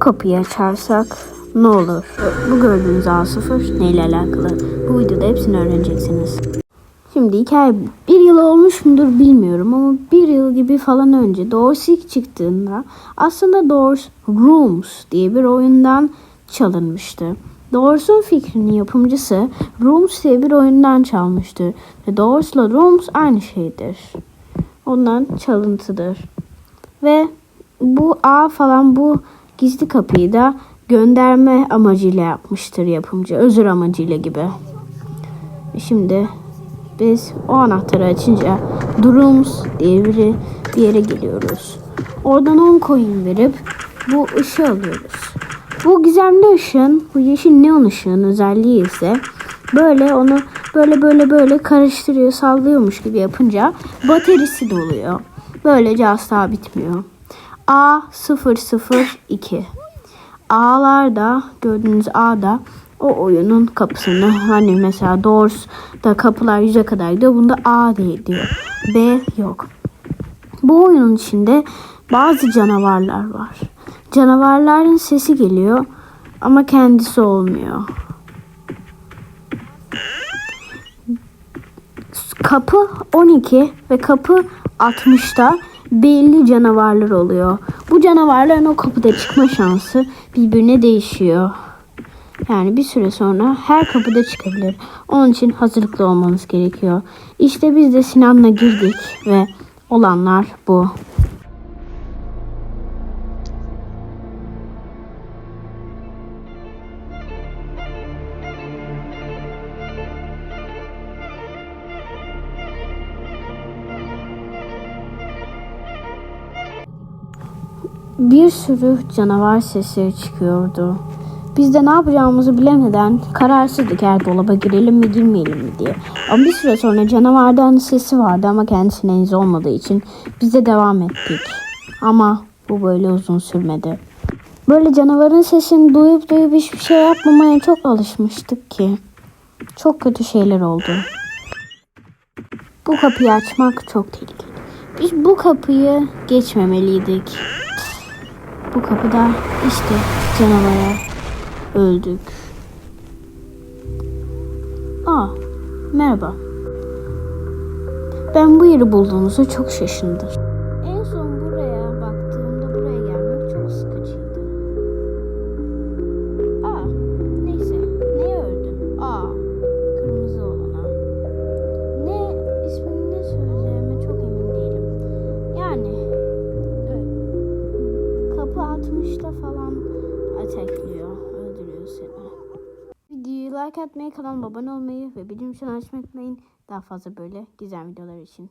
kapıyı açarsak ne olur? Bu gördüğünüz A0 neyle alakalı? Bu videoda hepsini öğreneceksiniz. Şimdi hikaye bir yıl olmuş mudur bilmiyorum ama bir yıl gibi falan önce Doors ilk çıktığında aslında Doors Rooms diye bir oyundan çalınmıştı. Doors'un fikrinin yapımcısı Rooms diye bir oyundan çalmıştır. Ve Doors'la Rooms aynı şeydir. Ondan çalıntıdır. Ve bu A falan bu gizli kapıyı da gönderme amacıyla yapmıştır yapımcı. Özür amacıyla gibi. Şimdi biz o anahtarı açınca Drums diye bir, yere geliyoruz. Oradan 10 coin verip bu ışığı alıyoruz. Bu gizemli ışığın, bu yeşil neon ışığın özelliği ise böyle onu böyle böyle böyle karıştırıyor, sallıyormuş gibi yapınca bataryası doluyor. Böylece asla bitmiyor. A002 A'larda gördüğünüz A'da o oyunun kapısını hani mesela Doors'da kapılar yüze kadar gidiyor. Bunda A değil diyor. B yok. Bu oyunun içinde bazı canavarlar var. Canavarların sesi geliyor ama kendisi olmuyor. Kapı 12 ve kapı 60'ta belli canavarlar oluyor. Bu canavarların o kapıda çıkma şansı birbirine değişiyor. Yani bir süre sonra her kapıda çıkabilir. Onun için hazırlıklı olmanız gerekiyor. İşte biz de Sinan'la girdik ve olanlar bu. Bir sürü canavar sesleri çıkıyordu. Biz de ne yapacağımızı bilemeden kararsızdık eğer dolaba girelim mi girmeyelim mi diye. Ama bir süre sonra canavardan sesi vardı ama kendisine henüz olmadığı için biz de devam ettik. Ama bu böyle uzun sürmedi. Böyle canavarın sesini duyup duyup hiçbir şey yapmamaya çok alışmıştık ki. Çok kötü şeyler oldu. Bu kapıyı açmak çok tehlikeli. Biz bu kapıyı geçmemeliydik. Bu kapıda işte canavara öldük. Aa, merhaba. Ben bu yeri bulduğunuza çok şaşındım. 60'ta falan atekliyor, öldürüyor seni. Videoyu like atmayı, kanalıma abone olmayı ve bildirim açmayı unutmayın. Daha fazla böyle güzel videolar için.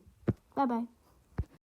Bay bay.